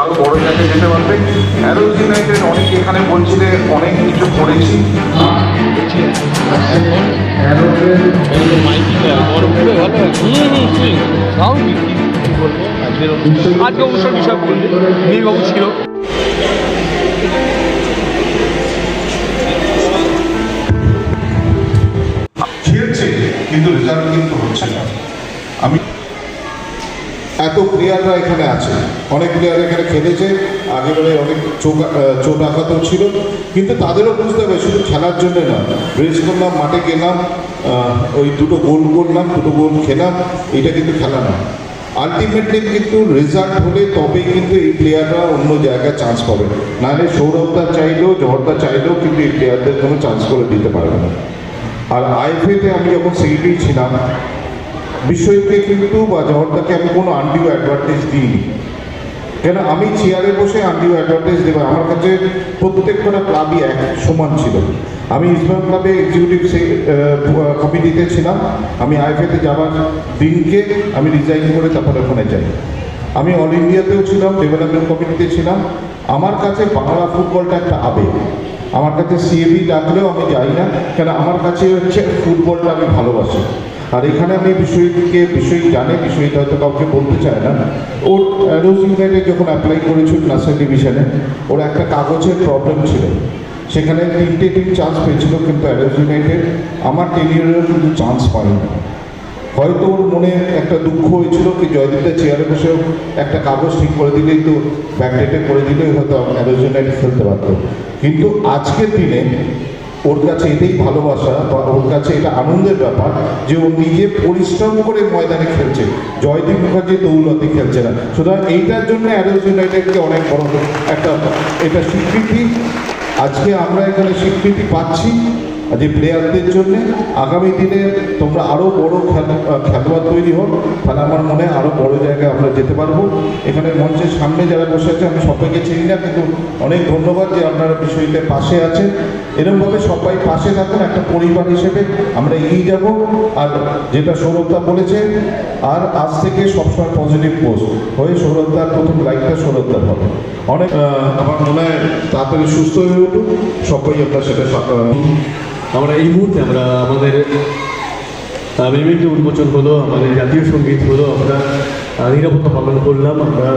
আরও বড় জায়গায় যেতে পারবে। অ্যারোজ ইউনাইটেড অনেকে এখানে বলছিলে অনেক কিছু করেছি। আজকে অনুষ্ঠান বিষয় বললে নীলবাবু ছিল কিন্তু রেজাল্ট কিন্তু হচ্ছে না। আমি এত প্লেয়াররা এখানে আছে। অনেক প্লেয়ার এখানে খেলেছে। আগে আগেবারে অনেক চোখ চোট আঘাতও ছিল। কিন্তু তাদেরও বুঝতে হবে, শুধু খেলার জন্য না। রেস্ট করলাম, মাঠে গেলাম ওই দুটো গোল করলাম, দুটো গোল খেলাম। এটা কিন্তু খেলা না আলটিমেটলি কিন্তু রেজাল্ট হলে তবেই কিন্তু এই প্লেয়াররা অন্য জায়গায় চান্স পাবে। নাহলে সৌরভদা চাইলেও জহরদা চাইলেও কিন্তু এই প্লেয়ারদের কোনো চান্স করে দিতে পারবে না। আর আইএফএতে আমি যখন সেক্রেটারি ছিলাম বিষয়কে কিন্তু বা জহরদাকে আমি কোনো আনডিউ অ্যাডভান্টেজ দিইনি। কেন আমি চেয়ারে বসে আনডিউ অ্যাডভান্টেজ দেবো আমার কাছে প্রত্যেকটা ক্লাবই এক সমান ছিল। আমি ইসলাম ক্লাবে এক্সিকিউটিভ কমিটিতে ছিলাম। আমি আইএফএতে যাওয়ার দিনকে আমি রিজাইন করে তারপরে ওখানে যাই। আমি অল ইন্ডিয়াতেও ছিলাম ডেভেলপমেন্ট কমিটিতে ছিলাম। আমার কাছে বাংলা ফুটবলটা একটা আবেগ। আমার কাছে সিএবি ডাকলেও আমি যাই না। কেন আমার কাছে হচ্ছে ফুটবলটা আমি ভালোবাসি। আর এখানে আমি বিষয়টিকে বিষয় জানে, বিষয়টা হয়তো কাউকে বলতে চায় না। ওর রোজ ইউনাইটেড যখন অ্যাপ্লাই করেছিল ন্যাশনাল ডিভিশনে ওর একটা কাগজের প্রবলেম ছিল। সেখানে তিনটে টিম চান্স পেয়েছিল, কিন্তু অ্যারোজ ইউনাইটেড আমার টেনিয়রেও কিন্তু চান্স পায়নি। হয়তো ওর মনে একটা দুঃখ হয়েছিল কি জয়দীপটা চেয়ারে বসেও একটা কাগজ ঠিক করে দিলেই তো ব্যাকডেটে করে দিলেই হয়তো অ্যারোজ ইউনাইটেড খেলতে পারতো। কিন্তু আজকের দিনে ওর কাছে এটাই ভালোবাসা বা ওর কাছে এটা আনন্দের ব্যাপার যে ও নিজে পরিশ্রম করে ময়দানে খেলছে। জয়দীপ মুখার্জি দৌলতে খেলছে না। সুতরাং এইটার জন্য অ্যারোজ ইউনাইটেডকে অনেক বড় একটা এটা স্বীকৃতি। আজকে আমরা এখানে স্বীকৃতি পাচ্ছি। যে প্লেয়ারদের জন্য আগামী দিনে তোমরা আরও বড় খেলা- খেলোয়াড় তৈরি হোক, তাহলে আমার মনে হয় আরও বড় জায়গায় আমরা যেতে পারব। এখানে মঞ্চের সামনে যারা বসে আছে, আমি সবাইকে চিনি না, কিন্তু অনেক ধন্যবাদ যে আপনারা বিষয়তে পাশে আছেন। এরকমভাবে সবাই পাশে থাকুন, একটা পরিবার হিসেবে আমরা এগিয়ে যাব। আর যেটা সৌরভদা বলেছে, আর আজ থেকে সবসময় পজিটিভ পোস্ট হয়ে সৌরভদার প্রথম লাইকটা সৌরভদার হবে। অনেক আমার মনে হয় তাড়াতাড়ি সুস্থ হয়ে উঠুক। সবাই আপনার সেটা আমরা এই মুহূর্তে আমরা আমাদের মেমেন্ট উন্মোচন হলো, আমাদের জাতীয় সংগীত হলো, আমরা নিরাপত্তা পালন করলাম, আমরা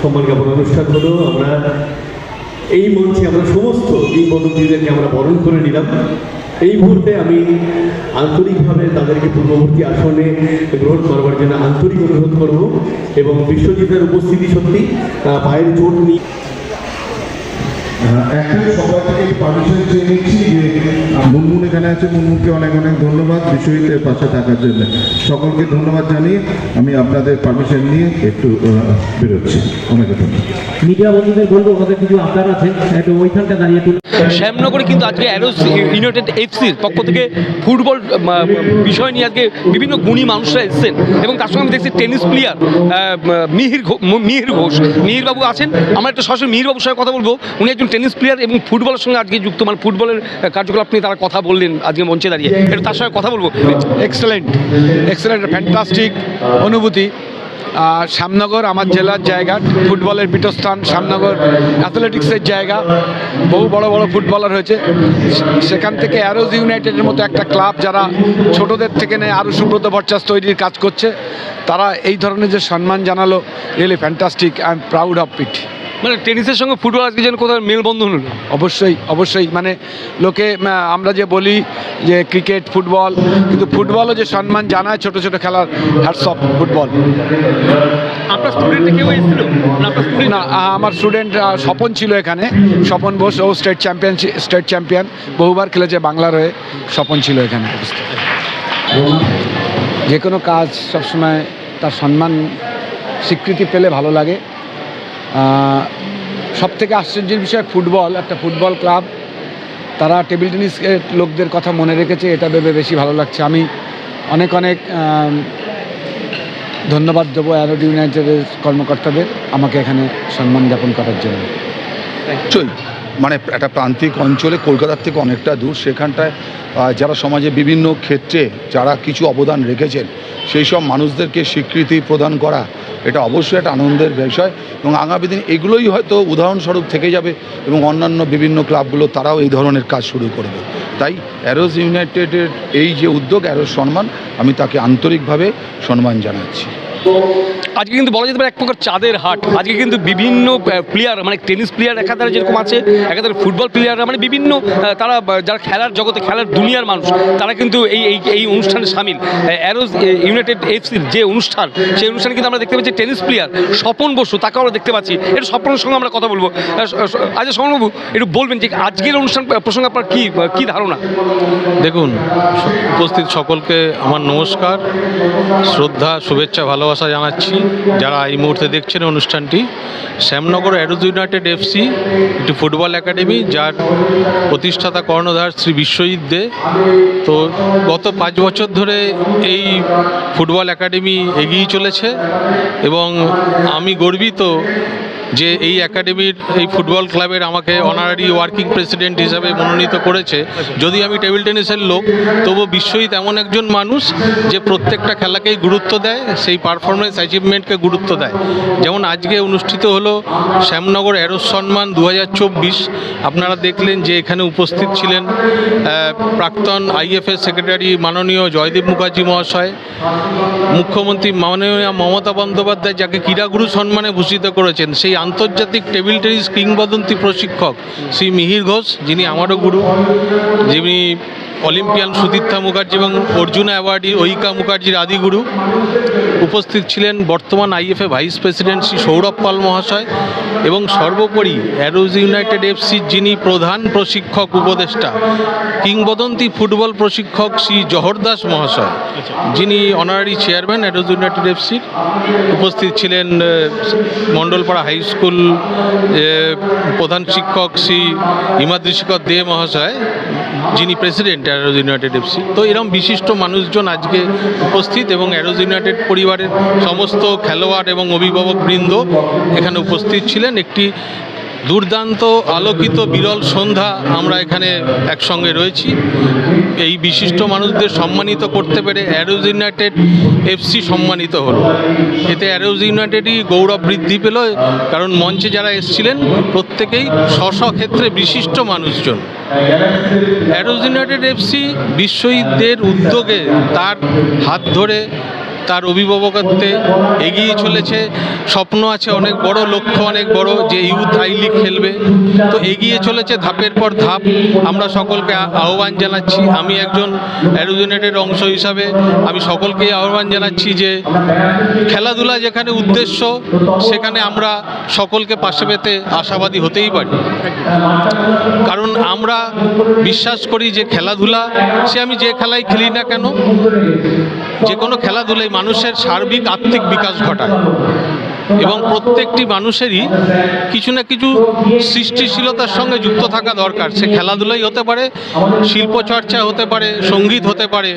সম্মান জ্ঞাপন অনুষ্ঠান হলো, আমরা এই মঞ্চে আমরা সমস্ত কিংবদন্তীদেরকে আমরা বরণ করে নিলাম। এই মুহূর্তে আমি আন্তরিকভাবে তাদেরকে পূর্ববর্তী আসনে গ্রহণ করবার জন্য আন্তরিক অনুরোধ করব এবং বিশ্বজিতের উপস্থিতি সত্যি পায়ের চোট নিয়ে একটাই সবাই থেকে পারমিশন চেয়ে নিচ্ছি যে মুনমুন এখানে আছে। মুনমুনকে অনেক অনেক ধন্যবাদ বিষয়তে পাশে থাকার জন্য। সকলকে ধন্যবাদ জানিয়ে আমি আপনাদের পারমিশন নিয়ে একটু বেরোচ্ছি। অনেক ধন্যবাদ। মিডিয়া বন্ধুদের বলব ওদের কিছু আবদার আছে। একটু ওইখানটা দাঁড়িয়ে একটু শ্যামনগরে কিন্তু আজকে অ্যারোস ইউনাইটেড এফসির পক্ষ থেকে ফুটবল বিষয় নিয়ে আজকে বিভিন্ন গুণী মানুষরা এসেছেন। এবং তার সঙ্গে আমি দেখছি টেনিস প্লেয়ার মিহির মিহির ঘোষ। মিহির বাবু আছেন। আমরা একটা সরাসরি মিহির বাবুর সঙ্গে কথা বলব। উনি একজন টেনিস প্লেয়ার এবং ফুটবলের সঙ্গে আজকে যুক্ত। মানে ফুটবলের কার্যকলাপ নিয়ে তারা কথা বললেন আজকে মঞ্চে দাঁড়িয়ে। একটু তার সঙ্গে কথা বলব। এক্সেলেন্ট এক্সেলেন্ট ফ্যান্টাস্টিক অনুভূতি। আর শ্যামনগর আমার জেলার জায়গা ফুটবলের পীঠস্থান শ্যামনগর অ্যাথলেটিক্সের জায়গা। বহু বড় বড় ফুটবলার হয়েছে। সেখান থেকে অ্যারোজ ইউনাইটেডের মতো একটা ক্লাব যারা ছোটদের থেকে নেয় আরও সুব্রত ভট্টাস তৈরির কাজ করছে তারা এই ধরনের যে সম্মান জানালো really fantastic I am proud of it মানে টেনিসের সঙ্গে ফুটবল আজকে যেন কোথাও মেলবন্ধন হলো? অবশ্যই অবশ্যই। মানে লোকে আমরা যে বলি যে ক্রিকেট ফুটবল কিন্তু ফুটবলও যে সম্মান জানায় ছোট ছোট খেলার হ্যাটস অফ ফুটবল। আপনার স্টুডেন্টে কেউ এসেছিল? না আমার স্টুডেন্ট স্বপন ছিল এখানে। স্বপন বোস ও স্টেট চ্যাম্পিয়ন স্টেট চ্যাম্পিয়ন বহুবার খেলেছে বাংলার হয়ে স্বপন ছিল এখানে। যে কোনো কাজ সবসময় তার সম্মান স্বীকৃতি পেলে ভালো লাগে। সব থেকে আশ্চর্যের বিষয় ফুটবল, একটা ফুটবল ক্লাব। তারা টেবিল টেনিস লোকদের কথা মনে রেখেছে, এটা ভেবে বেশি ভালো লাগছে। আমি অনেক অনেক ধন্যবাদ দেবো অ্যারোড ইউনাইটেডের কর্মকর্তাদের, আমাকে এখানে সম্মান জ্ঞাপন করার জন্য। নিশ্চয়ই মানে একটা প্রান্তিক অঞ্চলে কলকাতার থেকে অনেকটা দূর, সেখানটায় যারা সমাজে বিভিন্ন ক্ষেত্রে যারা কিছু অবদান রেখেছেন, সেই সব মানুষদেরকে স্বীকৃতি প্রদান করা, এটা অবশ্যই একটা আনন্দের বিষয়। এবং আগামী দিন এগুলোই হয়তো উদাহরণস্বরূপ থেকে যাবে এবং অন্যান্য বিভিন্ন ক্লাবগুলো তারাও এই ধরনের কাজ শুরু করবে। তাই অ্যারোজ ইউনাইটেডের এই যে উদ্যোগ অ্যারোজ সম্মান, আমি তাকে আন্তরিকভাবে সম্মান জানাচ্ছি। আজকে কিন্তু বলা যেতে পারে এক প্রকার চাঁদের হাট। আজকে কিন্তু বিভিন্ন প্লেয়ার মানে টেনিস প্লেয়ার একাধারে যেরকম আছে একাধারে ফুটবল প্লেয়াররা মানে বিভিন্ন তারা যারা খেলার জগতে খেলার দুনিয়ার মানুষ, তারা কিন্তু এই এই এই অনুষ্ঠানে সামিল। অ্যারোজ ইউনাইটেড এফসির যে অনুষ্ঠান, সেই অনুষ্ঠানে কিন্তু আমরা দেখতে পাচ্ছি টেনিস প্লেয়ার স্বপন বসু তাকে আমরা দেখতে পাচ্ছি। একটু স্বপনের সঙ্গে আমরা কথা বলব। আচ্ছা স্বপনবাবু, একটু বলবেন যে আজকের অনুষ্ঠান প্রসঙ্গে আপনার কী কী ধারণা? দেখুন উপস্থিত সকলকে আমার নমস্কার, শ্রদ্ধা, শুভেচ্ছা ভালোবাসা জানাচ্ছি। যারা এই মুহূর্তে দেখছেন অনুষ্ঠানটি, শ্যামনগর অ্যারোজ ইউনাইটেড এফসি একটি ফুটবল একাডেমি, যার প্রতিষ্ঠাতা কর্ণধার শ্রী বিশ্বজিৎ দে। তো গত পাঁচ বছর ধরে এই ফুটবল একাডেমি এগিয়ে চলেছে এবং আমি গর্বিত যে এই একাডেমির, এই ফুটবল ক্লাবের আমাকে অনারারি ওয়ার্কিং প্রেসিডেন্ট হিসাবে মনোনীত করেছে। যদি আমি টেবিল টেনিসের লোক তবু বিশ্বই এমন একজন মানুষ যে প্রত্যেকটা খেলাকেই গুরুত্ব দেয়, সেই পারফরমেন্স অ্যাচিভমেন্টকে গুরুত্ব দেয়। যেমন আজকে অনুষ্ঠিত হলো শ্যামনগর অ্যারোস সম্মান দু হাজার চব্বিশ। আপনারা দেখলেন যে এখানে উপস্থিত ছিলেন প্রাক্তন আইএফএস সেক্রেটারি মাননীয় জয়দীপ মুখার্জি মহাশয়, মুখ্যমন্ত্রী মাননীয় মমতা বন্দ্যোপাধ্যায়, যাকে ক্রীড়াগুরু সম্মানে ভূষিত করেছেন। সেই আন্তর্জাতিক টেবিল টেনিস কিংবদন্তি প্রশিক্ষক শ্রী মিহির ঘোষ যিনি আমারও গুরু যিনি অলিম্পিয়ান সুতীর্থা মুখার্জি এবং অর্জুনা অ্যাওয়ার্ডি ঐকা মুখার্জির আদিগুরু উপস্থিত ছিলেন বর্তমান IFA vice president Shri Sourav Pal মহাশয় এবং সর্বোপরি অ্যারোজ ইউনাইটেড এফসির যিনি প্রধান প্রশিক্ষক উপদেষ্টা, কিংবদন্তি ফুটবল প্রশিক্ষক শ্রী জহর দাস মহাশয়, যিনি অনারারি চেয়ারম্যান অ্যারোজ ইউনাইটেড এফসির। উপস্থিত ছিলেন মণ্ডলপাড়া হাই স্কুল প্রধান শিক্ষক শ্রী হিমাদ্রিশেখর দে মহাশয় যিনি প্রেসিডেন্ট অ্যারোজ ইউনাইটেড এফসি তো এরকম বিশিষ্ট মানুষজন আজকে উপস্থিত এবং অ্যারোজ ইউনাইটেড পরিবারের সমস্ত খেলোয়াড় এবং অভিভাবক বৃন্দ এখানে উপস্থিত ছিলেন। একটি দুর্দান্ত আলোকিত বিরল সন্ধ্যা আমরা এখানে একসঙ্গে রয়েছি। এই বিশিষ্ট মানুষদের সম্মানিত করতে পেরে অ্যারোজ ইউনাইটেড এফসি সম্মানিত হলো। এতে অ্যারোজ ইউনাইটেডই গৌরব বৃদ্ধি পেল, কারণ মঞ্চে যারা এসেছিলেন প্রত্যেকেই স্ব বিশিষ্ট মানুষজন। অ্যারোজ ইউনাইটেড এফসি বিশ্বজিৎদের উদ্যোগে তার হাত ধরে তার অভিভাবকত্বে এগিয়ে চলেছে। স্বপ্ন আছে, অনেক বড় লক্ষ্য, অনেক বড় যে ইউথ আই লিগ খেলবে। তো এগিয়ে চলেছে ধাপের পর ধাপ। আমরা সকলকে আহ্বান জানাচ্ছি। আমি একজন অ্যারোজ ইউনাইটেড অংশ হিসাবে আমি সকলকে আহ্বান জানাচ্ছি যে খেলাধুলা যেখানে উদ্দেশ্য, সেখানে আমরা সকলকে পাশে পেতে আশাবাদী হতেই পারি। কারণ আমরা বিশ্বাস করি যে খেলাধুলা, সে আমি যে খেলাই খেলি না কেন, যে কোনো খেলাধুলাই মানুষের সার্বিক আত্মিক বিকাশ ঘটায়। এবং প্রত্যেকটি মানুষেরই কিছু না কিছু সৃষ্টিশীলতার সঙ্গে যুক্ত থাকা দরকার। সে খেলাধুলাই হতে পারে, শিল্প চর্চা হতে পারে, সংগীত হতে পারে,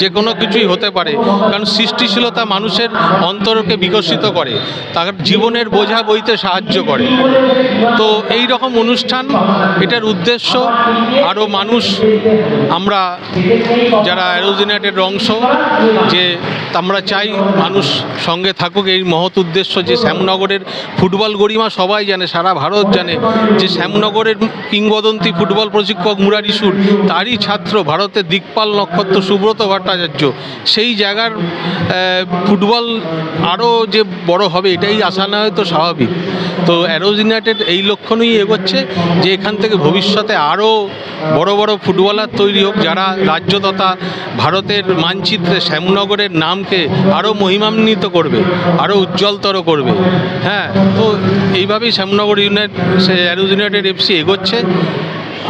যে কোনো কিছুই হতে পারে। কারণ সৃষ্টিশীলতা মানুষের অন্তরকে বিকশিত করে, তার জীবনের বোঝা বইতে সাহায্য করে। তো এই রকম অনুষ্ঠান, এটার উদ্দেশ্য আরও মানুষ, আমরা যারা অ্যারোজিনেটের অংশ, যে আমরা চাই মানুষ সঙ্গে থাকুক, এই মহৎ উদ্দেশ্য যে শ্যামনগরের ফুটবল গরিমা সবাই জানে, সারা ভারত জানে যে শ্যামনগরের কিংবদন্তি ফুটবল প্রশিক্ষক মুরারি সুর তারই ছাত্র ভারতের দিকপাল নক্ষত্র সুব্রত ভট্টাচার্য। সেই জায়গার ফুটবল আরও যে বড় হবে, এটাই আশা না হয়তো স্বাভাবিক। তো অ্যারোজ ইউনাইটেড এই লক্ষ্য নিয়েই এগোচ্ছে যে এখান থেকে ভবিষ্যতে আরও বড় বড় ফুটবলার তৈরি হোক, যারা রাজ্য তথা ভারতের মানচিত্রে শ্যামনগরের নামকে আরও মহিমান্বিত করবে আরও উজ্জ্বলতর করবে। হ্যাঁ তো এইভাবেই শ্যামনগর ইউনাইট সে অ্যারোজ এফসি এগোচ্ছে।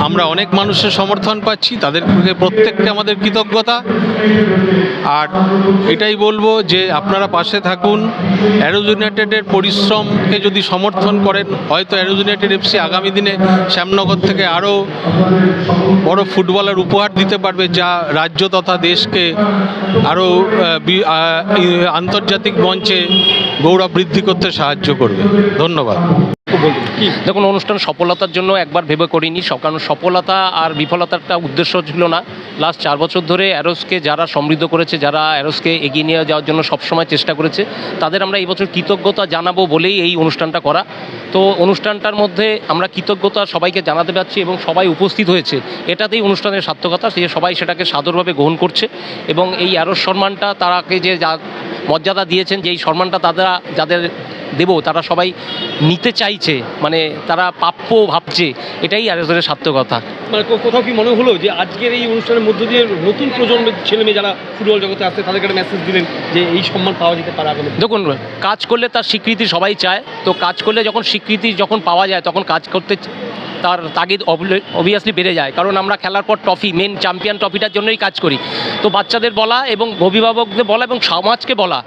আমরা অনেক মানুষের সমর্থন পাচ্ছি তাদেরকে প্রত্যেককে আমাদের কৃতজ্ঞতা। আর এটাই বলব যে আপনারা পাশে থাকুন। অ্যারোজ ইউনাইটেডের পরিশ্রমকে যদি সমর্থন করেন, হয়তো অ্যারোজ ইউনাইটেড এফসি আগামী দিনে শ্যামনগর থেকে আরও বড় ফুটবলের উপহার দিতে পারবে, যা রাজ্য তথা দেশকে আরও আন্তর্জাতিক মঞ্চে গৌরব বৃদ্ধি করতে সাহায্য করবে। ধন্যবাদ। দেখুন, অনুষ্ঠান সফলতার জন্য একবার ভেবে করিনি কারণ সফলতা আর বিফলতারটা উদ্দেশ্য ছিল না। লাস্ট চার বছর ধরে অ্যারোসকে যারা সমৃদ্ধ করেছে, যারা অ্যারোসকে এগিয়ে নিয়ে যাওয়ার জন্য সবসময় চেষ্টা করেছে, তাদের আমরা এই বছর কৃতজ্ঞতা জানাব বলেই এই অনুষ্ঠানটা করা। তো অনুষ্ঠানটার মধ্যে আমরা কৃতজ্ঞতা সবাইকে জানাতে পারছি এবং সবাই উপস্থিত হয়েছে। এটাতেই অনুষ্ঠানের সার্থকতা, সে সবাই সেটাকে সাদরভাবে গ্রহণ করছে এবং এই অ্যারোস সম্মানটা তারাকে যে যা মর্যাদা দিয়েছেন যে এই সম্মানটা তারা, যাদের দেব তারা সবাই নিতে চাইছে মানে তারা প্রাপ্য ভাবছে এটাই আরেকজনের সার্থকতা মানে কোথাও কি মনে হলো যে আজকের এই অনুষ্ঠানের মধ্য দিয়ে নতুন প্রজন্মের ছেলে মেয়ে যারা ফুটবল জগতে আসছে তাদেরকে একটা মেসেজ দিলেন যে এই সম্মান পাওয়া যেতে পারে আগামী দেখুন কাজ করলে তার স্বীকৃতি সবাই চায় তো কাজ করলে যখন স্বীকৃতি যখন পাওয়া যায় তখন কাজ করতে তার তাগিদ অবভিয়াসলি বেড়ে যায়। কারণ আমরা খেলার পর ট্রফি মেন চ্যাম্পিয়ন ট্রফিটার জন্যই কাজ করি। তো বাচ্চাদের বলা এবং অভিভাবকদের বলা এবং সমাজকে বলা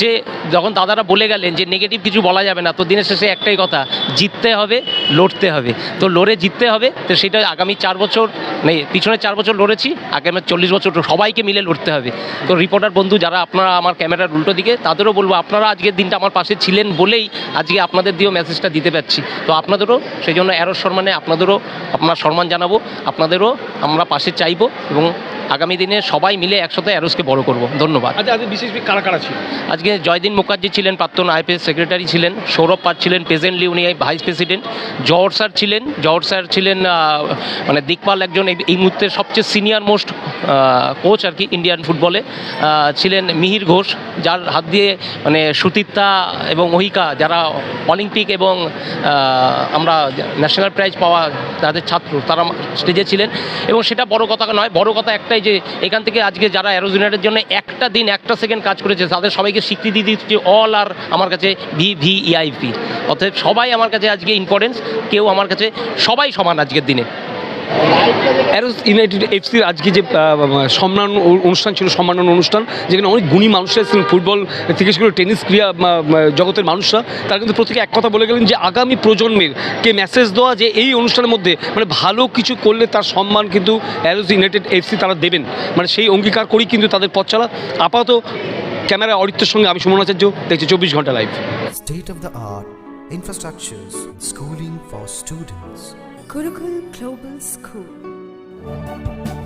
যে, যখন দাদারা বলে গেলেন যে নেগেটিভ কিছু বলা যাবে না। তো দিনের শেষে একটাই কথা, জিততে হবে, লড়তে হবে। তো লড়ে জিততে হবে, তো সেটা আগামী চার বছর নেই পিছনে চার বছর লড়েছি, আগামী চল্লিশ বছর সবাইকে মিলে লড়তে হবে। তো রিপোর্টার বন্ধু যারা, আপনারা আমার ক্যামেরার উল্টো দিকে, তাদেরও বলব, আপনারা আজকের দিনটা আমার পাশে ছিলেন বলেই আজকে আপনাদের দিয়েও মেসেজটা দিতে পারছি। তো আপনাদেরও সেই জন্য অ্যারো সম্মানে আপনাদেরও আপনার সম্মান জানাব আপনাদেরও আমরা পাশে চাইব এবং আগামী দিনে সবাই মিলে একসাথে অ্যারোসকে বড় করব। ধন্যবাদ। আচ্ছা আজকে বিশেষ কারা কারা ছিল? আজকে জয়দিন মুখার্জি ছিলেন প্রাক্তন আইপিএস সেক্রেটারি ছিলেন সৌরভ পাট ছিলেন প্রেজেন্টলি উনি ভাইস প্রেসিডেন্ট জহর স্যার ছিলেন জহর স্যার ছিলেন মানে দিকপাল একজন এই- মুহূর্তে সবচেয়ে সিনিয়র মোস্ট কোচ আর কি ইন্ডিয়ান ফুটবলে ছিলেন মিহির ঘোষ যার হাত দিয়ে মানে সুতিত্তা এবং মহিকা যারা অলিম্পিক এবং আমরা ন্যাশনাল প্রাইজ পাওয়া যাদের ছাত্র তারা স্টেজে ছিলেন। এবং সেটা বড় কথা নয় বড় কথা একটাই যে এখান থেকে আজকে যারা অ্যারোজুনিয়ারের জন্য একটা দিন, একটা সেকেন্ড কাজ করেছে, তাদের সবাইকে স্বীকৃতি দিচ্ছি অল আর আমার কাছে ভি ভি ইআইপি অতএব সবাই আমার কাছে আজকে ইম্পর্টেন্স কেউ আমার কাছে সবাই সমান আজকের দিনে। অ্যারোস ইউনাইটেড এফসির আজকে যে সম্মান অনুষ্ঠান ছিল সম্মাননা অনুষ্ঠান যেখানে অনেক গুণী মানুষরা এসেছিলেন ফুটবল থেকে শুরু টেনিস আহ, জগতের মানুষরা তারা কিন্তু প্রত্যেকে এক কথা বলে গেলেন যে আগামী প্রজন্মের কে মেসেজ দেওয়া যে এই অনুষ্ঠানের মধ্যে মানে ভালো কিছু করলে তার সম্মান কিন্তু অ্যারোস ইউনাইটেড এফসি তারা দেবেন। মানে সেই অঙ্গীকার করেই কিন্তু তাদের পথ চলা। আপাতত ক্যামেরা অরিত্যের সঙ্গে আমি সুমন আচার্য দেখছি চব্বিশ ঘণ্টা live State of the art infrastructures, schooling for students. Gurukul Global School.